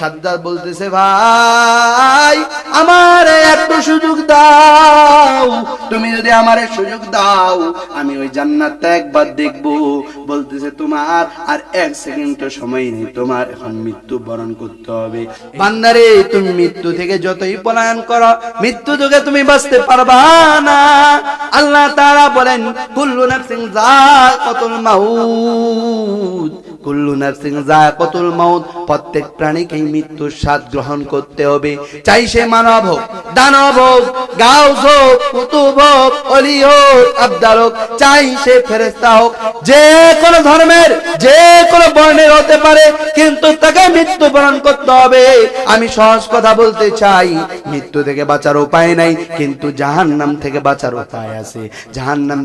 সাদ্দাত বলতেছে, ভাই, আমার একটু সুযোগ দাও। তুমি যদি আমার সুযোগ দাও, আমি ওই জান্নাতটা একবার দেখব। বলতেছে, তোমার আর এক সেকেন্ড তো সময় নেই। তোমার এখন মৃত্যু বরণ করতে হবে। বান্দারে, তুমি মৃত্যু থেকে যতই পলায়ন করো, মৃত্যু থেকে তুমি বাঁচতে পারবা না। আল্লাহ তাআলা বলেন, কুল্লু নাফসিন যাকাতুল মাউত। প্রত্যেক প্রাণীকেই মৃত্যুর স্বাদ গ্রহণ করতে হবে। চাই সে মানব হোক, দানব হোক, গাউস হোক, কুতুব হোক, অলি হোক, আবদার হোক, চাই সে ফেরেশতা হোক। যে কোন ধর্মের, যে কোন বর্ণের হতে পারে, কিন্তু তাকে করতে হবে। আমি সহজ কথা বলতে চাই, মৃত্যু থেকে বাঁচার উপায় নাই, কিন্তু জাহান্নাম থেকে বাঁচার উপায় আছে।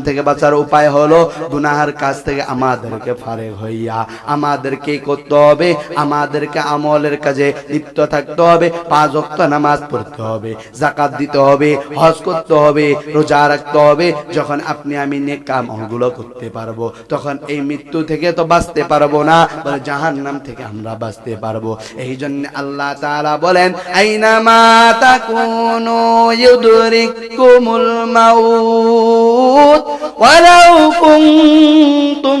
থেকে বাঁচার উপায় হলো, গুনাহার কাছ থেকে আমাদেরকে হইয়া আমাদেরকে করতে হবে, আমাদেরকে আমলের কাজে লিপ্ত থাকতে হবে, পাঁচ ওয়াক্ত নামাজ পড়তে হবে জাকাত দিতে হবে, হজ করতে হবে, রোজা রাখতে হবে, যখন আপনি আমি নেক কামগুলো করতে পারব, তখন এই মৃত্যু থেকে তো বাঁচতে পারব না, বলে জাহান্নাম থেকে আমরা বাঁচতে পারব। এই জন্য আল্লাহ তাআলা বলেন আইনামা তাকুনু ইউদরিকুমুল মাউত, ওয়ালাউ কুনতুম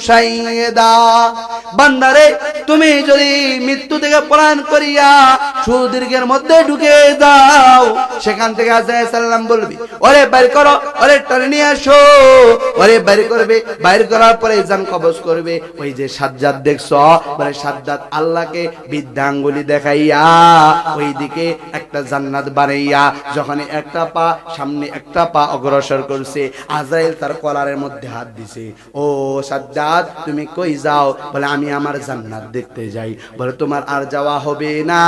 মুশাইয়্যিদা বান্দারে, তুমি যদি মৃত্যু থেকে পলায়ন করিয়া সুদীর্ঘের মধ্যে ঢুকে যাও, সেখান থেকে বলবি, ওরে বাইর করো, ওরে টানে নিয়ে আসো। ওরে বাইর করবে, বাইর করার পরে জান করবে। ওই যে সাজ্জাদ দেখছ বলে সাজ্জাদ আল্লাহকে বিদ্যাঙ্গুলি দেখাইয়া ওই দিকে একটা জান্নাত বানাইয়া যখন একটা পা সামনে একটা পা অগ্রসর করছে আজরাইল তার কলারের মধ্যে হাত দিছে। ও সাজ্জাদ তুমি কই যাও? বলে, আমি আমার জান্নাত দেখতে যাই। বলে, তোমার আর যাওয়া হবে না।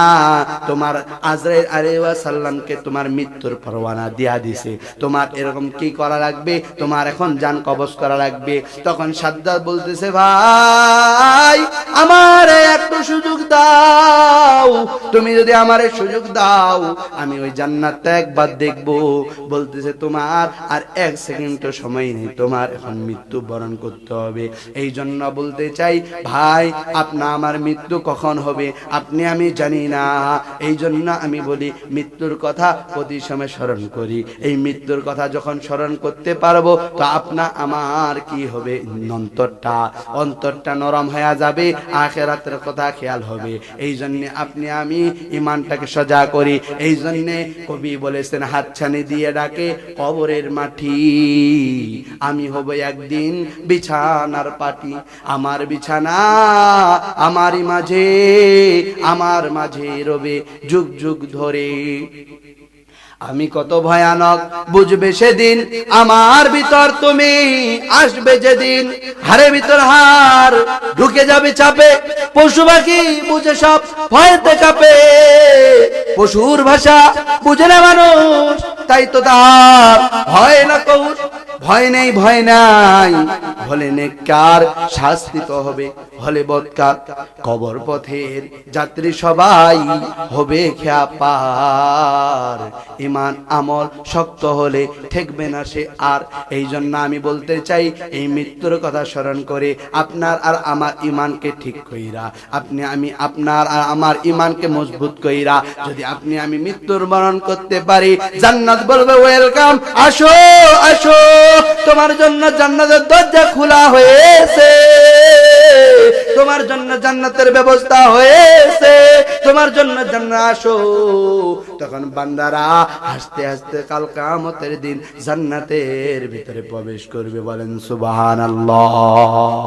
তোমার আজরাইল আলাইহিস সাল্লামকে তোমার মৃত্যুর পরওয়ানা দিয়া দিছে। তোমার এরকম কি করা লাগবে? তোমার এখন জান কবজ করা লাগবে। তখন সাজ্জাদ বলতেছে, ভাই, আমার একটু সুযোগ দাও। তুমি যদি আমার সুযোগ দাও, আমি ওই জান্নাতটা একবার দেখব। বলতেছে, তোমার আর এক সেকেন্ড তো সময় নেই। তোমার এখন মৃত্যু বরণ করতে হবে। এই জন্য বলতে চাই, ভাই, আপনা আমার মৃত্যু কখন হবে? আপনি, আমি জানি না। এই জন্য আমি বলি, মৃত্যুর কথা প্রতি সময় স্মরণ করি। এই মৃত্যুর কথা যখন স্মরণ করতে পারব, তো আপনা আমার কি হবে? অন্তরটা অন্তরটা নরম হয়ে যাবে, আখেরাতের কথা খেয়াল হবে। এই জন্যে আপনি, আমি ইমানটাকে সজা করি। এই জন্যে কবি বলেছেন, হাতছানি দিয়ে ডাকে কবরের মাটি। আমি হব একদিন বিছানার পাটি, আমার বিছানা, আমারই মাঝে, আমার মাঝে রবে যুগ যুগ ধরে। আমি কত ভয়ানক, বুঝবে সেদিন আমার ভিতর তুমি, আসবে যেদিন হারে ভিতর হার ঢুকে যাবে চাপে। পশু পাখি বুঝে সব ভয়তে কাঁপে। পশুর ভাষা বুঝে না মানুষ, তাই তো তার ভয় না কৌর। ভয় নেই, ভয় নাই। হলে নেককার শাস্তিত হবে। হলে বৎকার, কবর পথের যাত্রী সবাই হবে খেয়া পার ইমান আমল শক্ত হলে ঠেকবে না সে আর। এই জন্য আমি বলতে চাই, এই মৃত্যুর কথা স্মরণ করে আপনার আর আমার ইমানকে ঠিক কইরা, আপনি আমি আপনার আর আমার ইমানকে মজবুত কইরা, যদি আপনি আমি মৃত্যুর বরণ করতে পারি, জান্নাত বলবে, ওয়েলকাম। আসো আসো। তোমার জন্য জান্নাতের দরজা খোলা হয়েছে। তোমার জন্য জান্নাতের ব্যবস্থা হয়েছে। তোমার জন্য জান্নাত আসো। তখন বান্দারা হাসতে হাসতে কাল কামতের দিন জান্নাতের ভিতরে প্রবেশ করবে বলেন সুবহানাল্লাহ।